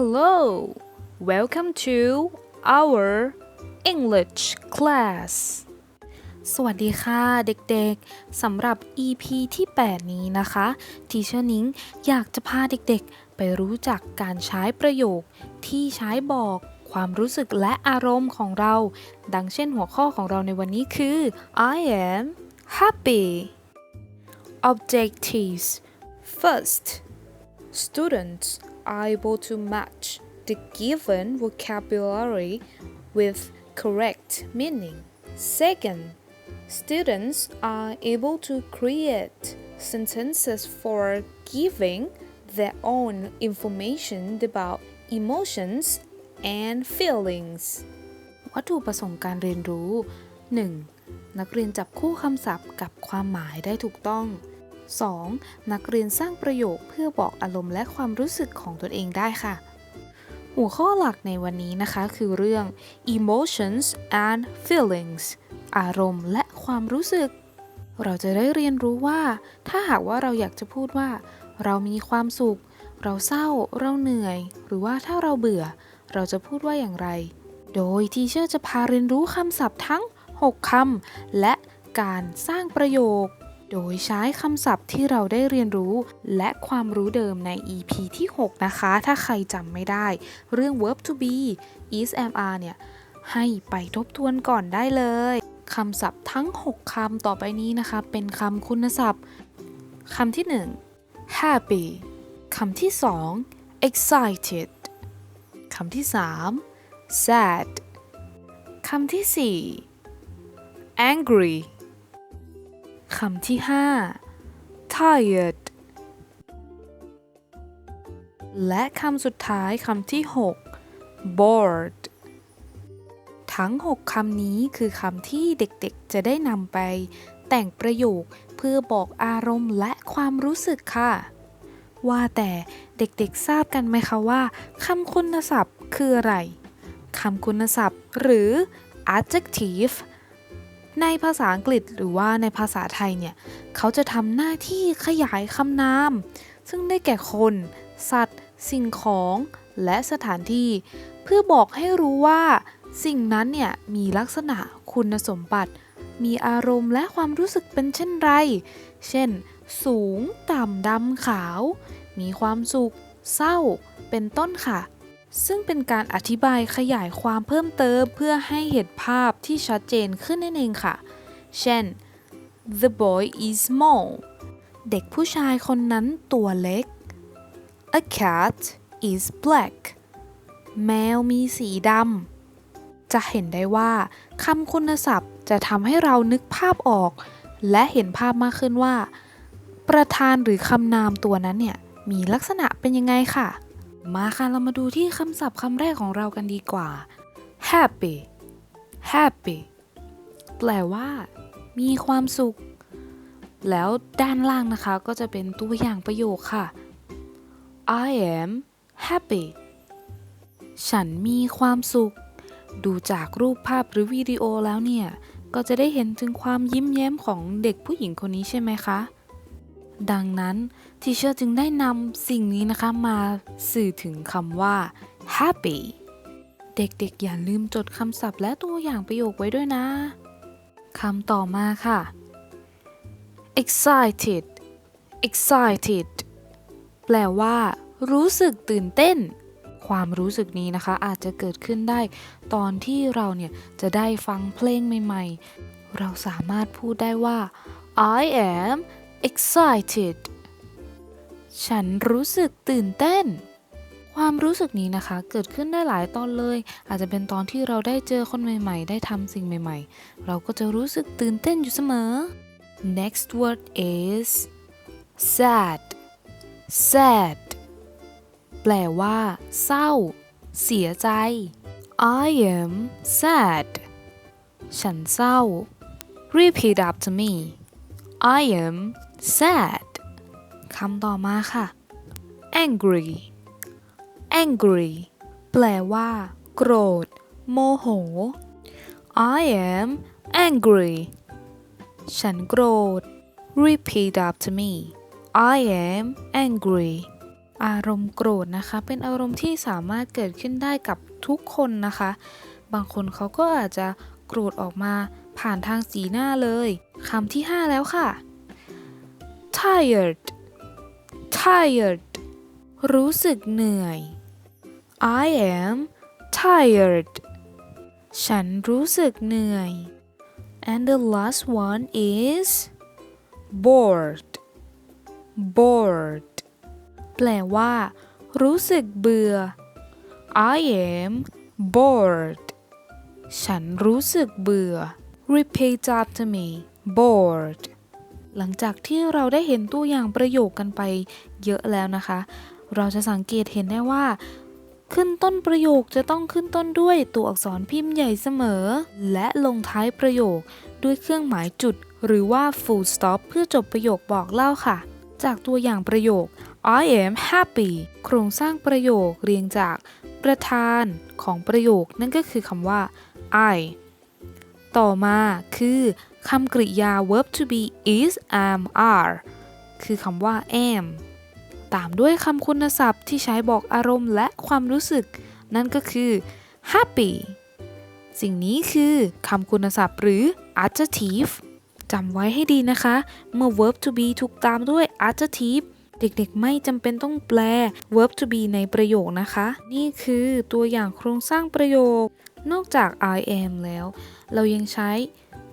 Hello welcome to our English class สวัสดีค่ะเด็กๆ สำหรับ EP ที่ 8 นี้นะคะทีเชอร์นิงอยากจะพาเด็กๆ ไปรู้จักการใช้ประโยคที่ใช้บอกความรู้สึกและอารมณ์ของเรา ดังเช่นหัวข้อของเราในวันนี้คือ I am happy Objectives First Students able to match the given vocabulary with correct meaning. Second, students are able to create sentences for giving their own information about emotions and feelings. วัตถุประสงค์การเรียนรู้ 1. นักเรียนจับคู่คำศัพท์กับความหมายได้ถูกต้อง 2. นักเรียนสร้างประโยคเพื่อบอกอารมณ์และความรู้สึกของตนเองได้ค่ะ หัวข้อหลักในวันนี้นะคะคือเรื่อง emotions and feelings อารมณ์และความรู้สึก เราจะได้เรียนรู้ว่า ถ้าหากว่าเราอยากจะพูดว่า เรามีความสุข เราเศร้า เราเหนื่อย หรือว่าถ้าเราเบื่อ เราจะพูดว่าอย่างไร โดยทีเชอร์จะพาเรียนรู้คำศัพท์ทั้ง 6คำและการสร้างประโยค โดยใช้คำศัพท์ที่เราได้เรียนรู้และความรู้เดิมใน EP ที่ 6 นะคะ ถ้าใครจำไม่ได้ เรื่อง verb to be is am are เนี่ย ให้ไปทบทวนก่อนได้เลยคำศัพท์ทั้ง 6คำต่อไปนี้นะคะ เป็นคำคุณศัพท์คำที่ 1 happy คำที่ 2 excited คำที่ 3 sad คำที่ 4 angry คำที่ 5 tired และคำสุดท้ายคำที่ 6 bored ทั้ง 6คำนี้คือคำที่เด็กๆ จะได้นำไป แต่งประโยคเพื่อบอกอารมณ์และความรู้สึกค่ะ ว่าแต่เด็กๆ ทราบกันไหมคะว่าคำคุณศัพท์คืออะไรคำคุณศัพท์หรือ adjective ในภาษาอังกฤษหรือว่าในภาษาไทยเนี่ยเขาจะทำหน้าที่ขยายคำนาม ซึ่งได้แก่คน สัตว์ สิ่งของ และสถานที่ เพื่อบอกให้รู้ว่า สิ่งนั้นเนี่ยมีลักษณะคุณสมบัติ มีอารมณ์และความรู้สึกเป็นเช่นไร เช่น สูง ต่ำดำขาว มีความสุข เศร้า เป็นต้นค่ะ ซึ่งเป็นการอธิบายขยายความเพิ่มเติมเพื่อให้เห็นภาพที่ชัดเจนขึ้นนั่นเองค่ะ เช่น the boy is small เด็กผู้ชายคนนั้นตัวเล็ก a cat is black แมวมีสีดำ จะเห็นได้ว่าคำคุณศัพท์จะทำให้เรานึกภาพออก และเห็นภาพมากขึ้นว่า ประธานหรือคำนามตัวนั้นเนี่ย มีลักษณะเป็นยังไงค่ะ มาค่ะ เรามาดูที่คำศัพท์คำแรกของเรากันดีกว่า happy happy แปลว่า มีความสุข แล้วด้านล่างนะคะก็จะเป็นตัวอย่างประโยคค่ะ I am happy ฉันมีความสุข ดูจากรูปภาพหรือวิดีโอแล้วเนี่ย ก็จะได้เห็นถึงความยิ้มแย้มของเด็กผู้หญิงคนนี้ใช่ไหมคะ ดังนั้นทีเชอร์จึงได้นำสิ่งนี้นะคะมาสื่อถึงคำว่า happy เด็กๆ อย่าลืมจดคำศัพท์และตัวอย่างประโยคไว้ด้วยนะคำต่อมาค่ะ excited excited แปลว่า รู้สึกตื่นเต้น ความรู้สึกนี้นะคะ อาจจะเกิดขึ้นได้ ตอนที่เราเนี่ย จะได้ฟังเพลงใหม่ ๆ เราสามารถพูดได้ว่า I am excited ฉันรู้สึกตื่นเต้น ความรู้สึกนี้นะคะ เกิดขึ้นได้หลายตอนเลย อาจจะเป็นตอนที่เราได้เจอคนใหม่ ๆ ได้ทำสิ่งใหม่ ๆ เราก็จะรู้สึกตื่นเต้นอยู่เสมอ next word is sad sad แปลว่า เศร้า เสียใจ I am sad ฉันเศร้า repeat after me I am sad คำต่อมาค่ะ angry angry แปลว่า โกรธ โมโห I am angry ฉันโกรธ repeat after me I am angry อารมณ์โกรธนะคะ เป็นอารมณ์ที่สามารถเกิดขึ้นได้กับทุกคนนะคะ บางคนเขาก็อาจจะโกรธออกมาผ่านทางสีหน้าเลยคำที่ 5 แล้วค่ะ tired tired รู้สึกเหนื่อย I am tired ฉันรู้สึกเหนื่อย and the last one is bored bored แปลว่า รู้สึกเบื่อ I am bored ฉันรู้สึกเบื่อ repeat after me bored หลังจากที่เราได้เห็นตัวอย่างประโยคกันไปเยอะแล้วนะคะ เราจะสังเกตเห็นได้ว่า ขึ้นต้นประโยคจะต้องขึ้นต้นด้วยตัวอักษรพิมพ์ใหญ่เสมอ และลงท้ายประโยคด้วยเครื่องหมายจุด หรือว่า full stop เพื่อจบประโยคบอกเล่าค่ะ จากตัวอย่างประโยค I am happy โครงสร้างประโยคเรียงจากประธานของประโยคนั่นก็คือคำว่า I ต่อมาคือ คำกริยา verb to be is am are คือคำว่า am ตามด้วยคำคุณศัพท์ที่ใช้บอกอารมณ์และความรู้สึก นั่นก็คือ happy สิ่งนี้คือคำคุณศัพท์หรือ adjective จำไว้ให้ดีนะคะ เมื่อ verb to be ถูกตามด้วย adjective เด็กๆ ไม่จำเป็นต้องแปล verb to be ในประโยคนะคะ นี่คือตัวอย่างโครงสร้างประโยคนอกจาก I am แล้ว เรายังใช้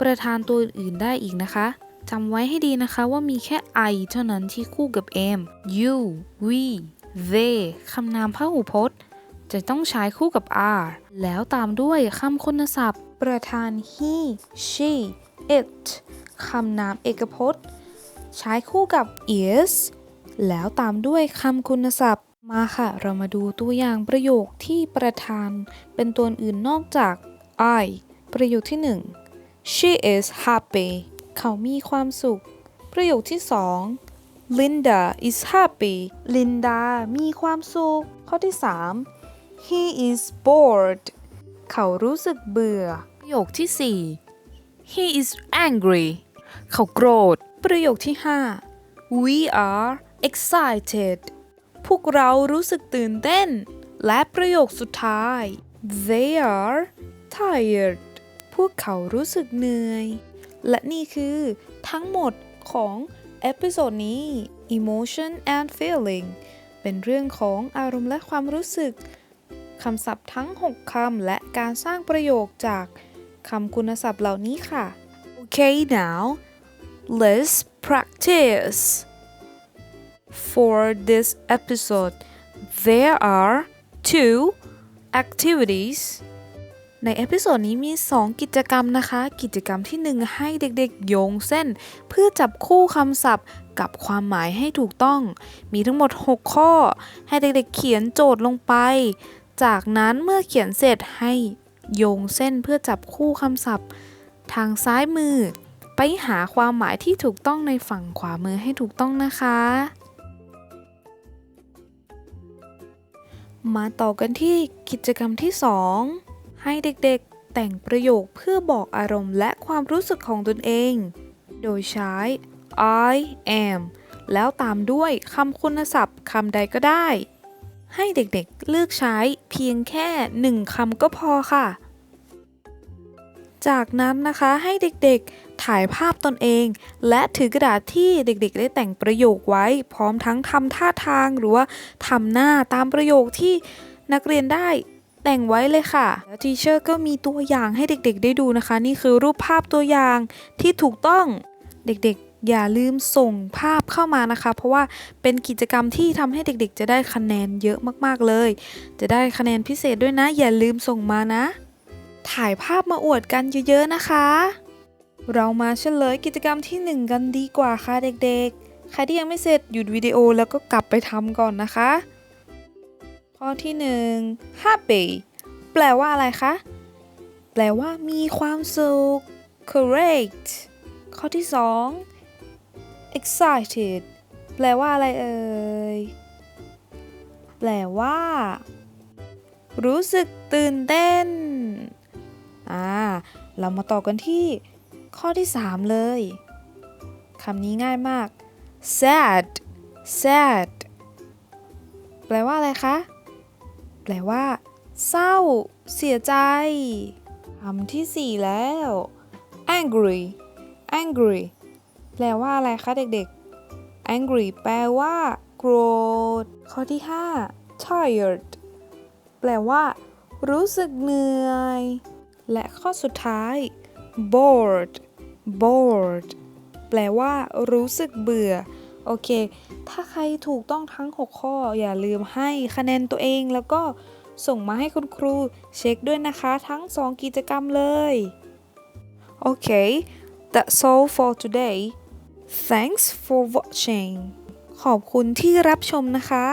ประธานตัวอื่นได้อีกนะคะจำไว้ให้ดีนะคะว่ามีแค่ I เท่านั้นที่คู่กับ am you we they คำนามพหูพจน์ จะต้องใช้คู่กับ are แล้วตามด้วยคำคุณศัพท์ ประธาน he she it คำนามเอกพจน์ ใช้คู่กับ is แล้วตามด้วยคำคุณศัพท์ มาค่ะ เรามาดูตัวอย่างประโยคที่ประธาน เป็นตัวอื่นนอกจาก I ประโยคที่ 1 she is happy เขามีความสุข ประโยคที่ 2 Linda is happy Linda มีความสุข ข้อที่ 3 he is bored เขารู้สึกเบื่อ ประโยคที่ 4 he is angry เขาโกรธ ประโยคที่ 5 we are excited พวกเรารู้สึกตื่นเต้น และประโยคสุดท้าย they are tired พวกเขารู้สึกเหนื่อย และนี่คือทั้งหมดของเอพิโซดนี้ emotion and feeling เป็นเรื่องของอารมณ์และความรู้สึก คำศัพท์ทั้ง 6 คำ และการสร้างประโยคจากคำคุณศัพท์เหล่านี้ค่ะ Okay now let's practice for this episode there are two activities ในเอพิโซดนี้มี 2 กิจกรรมนะคะ กิจกรรมที่ 1 ให้เด็กๆ โยงเส้น เพื่อจับคู่คำศัพท์กับความหมายให้ถูกต้อง มีทั้งหมด 6 ข้อ ให้เด็กๆ เขียนโจทย์ลงไป จากนั้นเมื่อเขียนเสร็จให้โยงเส้นเพื่อจับคู่คำศัพท์ ทางซ้ายมือ ไปหาความหมายที่ถูกต้องในฝั่งขวามือให้ถูกต้องนะคะมาต่อกันที่กิจกรรมที่ 2 ให้เด็กๆ แต่งประโยคเพื่อบอกอารมณ์และความรู้สึกของตนเอง โดยใช้ I am แล้วตามด้วยคำคุณศัพท์คำใดก็ได้ ให้เด็กๆเลือกใช้เพียงแค่หนึ่งคำก็พอค่ะ จากนั้นนะคะให้เด็กๆถ่ายภาพตนเอง และถือกระดาษที่เด็กๆ ได้แต่งประโยคไว้ พร้อมทั้งทำท่าทางหรือว่าทำหน้าตามประโยคที่นักเรียนได้ แต่งไว้เลยค่ะ แล้วทีเชอร์ก็มีตัวอย่างให้เด็กๆ ได้ดูนะคะ นี่คือรูปภาพตัวอย่างที่ถูกต้องเด็กๆ อย่าลืมส่งภาพเข้ามานะคะ เพราะว่าเป็นกิจกรรมที่ทำให้เด็กๆ จะได้คะแนนเยอะมากๆเลย จะได้คะแนนพิเศษด้วยนะ อย่าลืมส่งมานะ ถ่ายภาพมาอวดกันเยอะๆนะคะ เรามาเฉลยกิจกรรมที่ 1 กันดีกว่าค่ะเด็กๆ ใครที่ยังไม่เสร็จหยุดวิดีโอแล้วก็กลับไปทำก่อนนะคะ ข้อที่1 happy แปลว่าอะไรคะ แปลว่ามีความสุข correct ข้อที่2 excited แปลว่าอะไรเอ่ย แปลว่า รู้สึกตื่นเต้น อ่า เรามาต่อกันที่ ข้อที่ 3 เลย คำนี้ง่ายมาก sad sad แปลว่าอะไรคะ แปลว่า เศร้า เสียใจคำที่สี่แล้ว angry angry แปลว่าอะไรคะเด็กๆ angry แปลว่า โกรธ ข้อที่ 5 tired แปลว่า รู้สึกเหนื่อย และข้อสุดท้าย bored bored แปลว่า รู้สึกเบื่อ โอเค ถ้าใครถูกต้องทั้ง 6 ข้ออย่าลืมให้คะแนนตัวเองแล้วก็ส่งมาให้คุณครูเช็คด้วยนะคะทั้ง 2 กิจกรรมเลย โอเค that's all for today thanks for watching ขอบคุณที่รับชมนะคะ